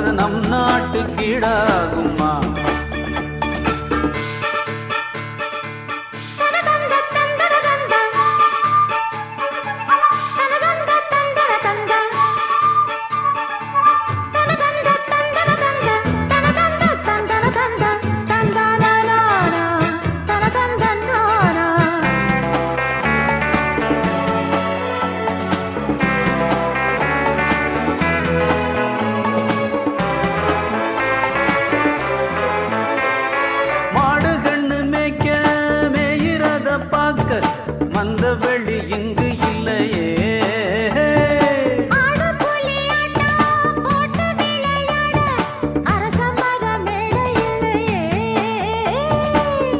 அது நம் நாட்டு கீழாகுமா